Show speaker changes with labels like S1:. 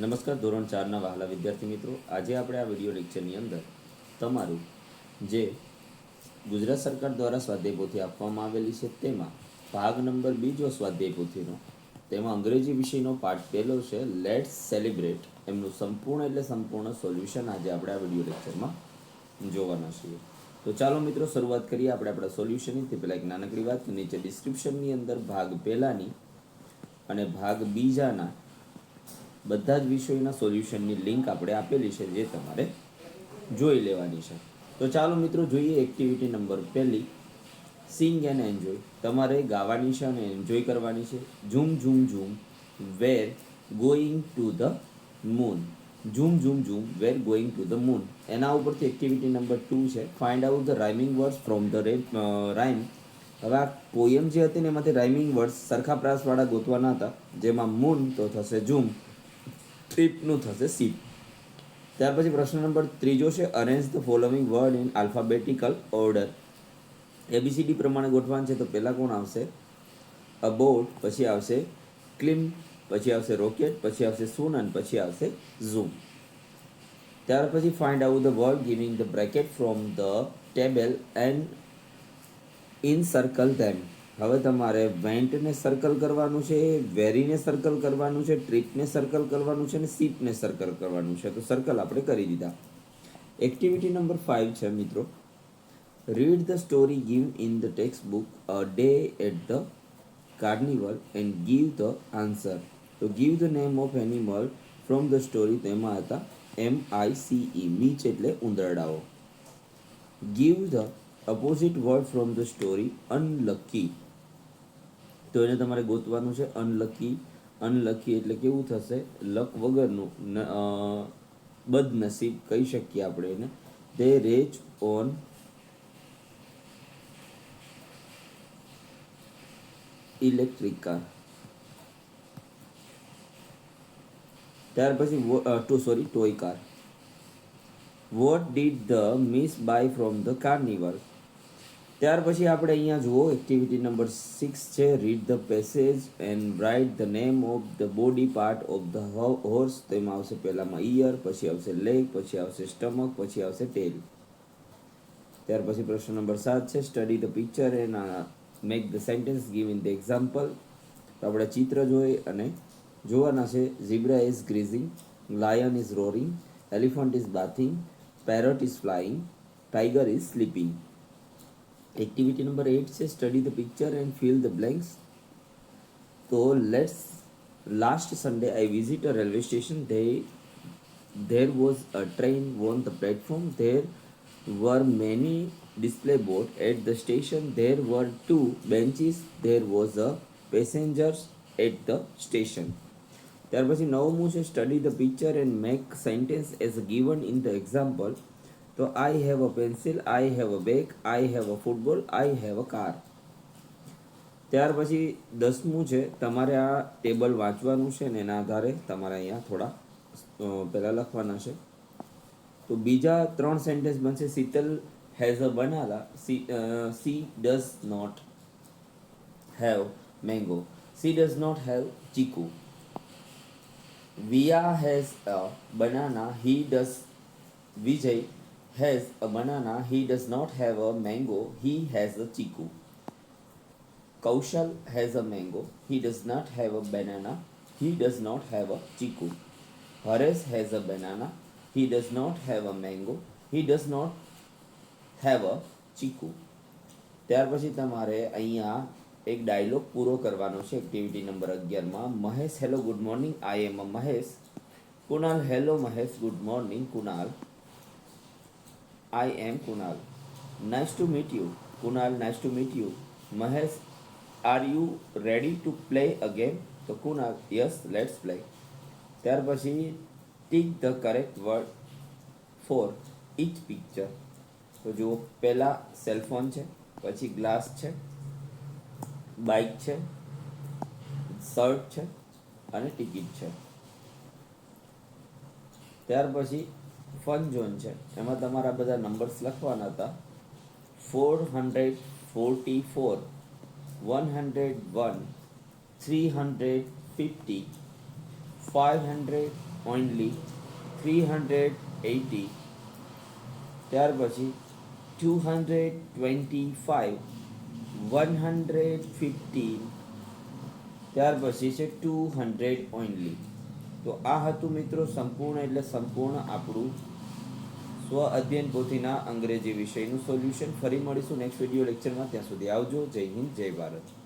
S1: નમસ્કાર, ધોરણ ચારના વહાલા વિદ્યાર્થી મિત્રો. આજે આપણે આ વીડિયો લેક્ચરની અંદર તમારું જે ગુજરાત સરકાર દ્વારા સ્વાધ્યાય પોથી આપવામાં આવેલી છે, તેમાં ભાગ નંબર બીજો સ્વાધ્યાય પોથીનો, તેમાં અંગ્રેજી વિષયનો પાઠ પહેલો છે લેટ્સ સેલિબ્રેટ એમનું સંપૂર્ણ એટલે સંપૂર્ણ સોલ્યુશન આજે આપણે આ વીડિયો લેક્ચરમાં જોવાના છીએ. તો ચાલો મિત્રો, શરૂઆત કરીએ આપણે આપણા સોલ્યુશનની. તે પહેલાં એક નાનકડી વાત, નીચે ડિસ્ક્રિપ્શનની અંદર ભાગ પહેલાની અને ભાગ બીજાના બધા જ વિષયોના સોલ્યુશનની લિંક આપણે આપેલી છે જે તમારે જોઈ લેવાની છે. તો ચાલો મિત્રો જોઈએ એક્ટિવિટી નંબર પહેલી. સિંગ એન્ડ એન્જોય તમારે ગાવાની છે અને એન્જોય કરવાની છે. Zoom zoom zoom. We're going to the moon zoom zoom zoom. We're going to the moon એના ઉપરથી એક્ટિવિટી નંબર ટુ છે. Find out the rhyming words from the rhyme હવે આ પોયમ જે હતી ને એમાંથી રાઇમિંગ વર્ડ્સ સરખા પ્રાસવાળા ગોતવાના હતા. જેમાં મૂન તો થશે ઝૂમ. ટ્રીપનું થશે સીપ ત્યાર પછી પ્રશ્ન નંબર ત્રીજો છે arrange the following word in alphabetical order ABCD પ્રમાણે ગોઠવાન છે, તો પહેલાં કોણ આવશે? અબોટ પછી આવશે ક્લિમ પછી આવશે રોકેટ પછી આવશે સૂન અને પછી આવશે ઝૂમ ત્યાર પછી find out the word giving the bracket from the table and encircle them હવે તમારે વેન્ટને સર્કલ કરવાનું છે, વેરીને સર્કલ કરવાનું છે, ટ્રીપને સર્કલ કરવાનું છે અને સીપને સર્કલ કરવાનું છે. તો સર્કલ આપણે કરી દીધા. એક્ટિવિટી નંબર ફાઇવ છે, મિત્રો. Read the story give in the textbook a day at the carnival and give the answer તો give the name of animal from the story તેમાં હતા એમ આઈ ઈ મીચ એટલે ઉંદરડાઓ. Give the opposite word from the story unlucky તો એને તમારે ગોતવાનું છે unlucky. Unlucky એટલે કેવું થશે? લક વગરનું બદનસીબ કહી શકીએ આપણે એને. તે રેચ ઓન ઇલેક્ટ્રિક. કાર ત્યાર પછી to, sorry, toy car. What did the miss buy from the carnival? ત્યાર પછી આપણે અહીંયા જુઓ એક્ટિવિટી નંબર સિક્સ છે read the passage and write the name of the body part of the horse તેમાં આવશે પહેલામાં ઇયર પછી આવશે લેગ પછી આવશે સ્ટમક પછી આવશે ટેલ ત્યાર પછી પ્રશ્ન નંબર સાત છે study the picture and make the sentence give in the example તો આપણે ચિત્ર જોઈ અને જોવાના છે zebra is grazing lion is roaring elephant is bathing parrot is flying tiger is sleeping activity number eight છે study the picture and fill the blanks તો let's last Sunday I visit a railway station they there was a train on the platform there were many display board at the station there were two benches there was a passengers at the station ત્યાર પછી નવમું છે study the picture and make sentence as given in the example તો I have a pencil I have a bag I have a football I have a car ત્યાર પછી દસમું છે, તમારે આ ટેબલ વાંચવાનું છે ને એના આધારે તમારે અહીંયા થોડા પહેલાં લખવાના છે. તો બીજા ત્રણ સેન્ટેન્સ બનશે, Sheetal has a banana she she does not have mango she does not have chikoo Viya has a banana he does Vijay has a banana, he does not have a mango, he has a chiku. Kaushal has a mango. He does not have a banana. He does not have a chiku. Haresh has a banana. He does not have a mango. He does not have a chiku. ત્યાર પછી તમારે અહીંયા એક dialog પૂરો કરવાનો છે activity number અગિયારમાં Mahesh hello good morning I am Mahesh Kunal hello Mahesh good morning Kunal I am Kunal nice to meet you Kunal nice to meet you Mahesh are you ready to play a game તો Kunal yes let's play ત્યાર પછી tick the correct word for each picture. તો જુઓ, પહેલાં cellphone છે, પછી glass છે, bike છે, શર્ટ છે, અને ટિકિટ છે. ત્યાર પછી ફન ઝોન છે. એમાં તમારા બધા નંબર્સ લખવાના હતા. Four hundred forty four one hundred one three hundred fifty five hundred only three hundred eighty ત્યાર પછી two hundred twenty five one hundred fifteen ત્યાર પછી છે ટુ હંડ્રેડ ઓનલી તો આ હતું મિત્રો સંપૂર્ણ એટલે સંપૂર્ણ આપણું સ્વ અધ્યયન પોથીના અંગ્રેજી વિષયનું સોલ્યુશન ફરી મળીશું નેક્સ્ટ વીડિયો લેક્ચરમાં ત્યાં સુધી આવજો. જય હિન્દ, જય ભારત.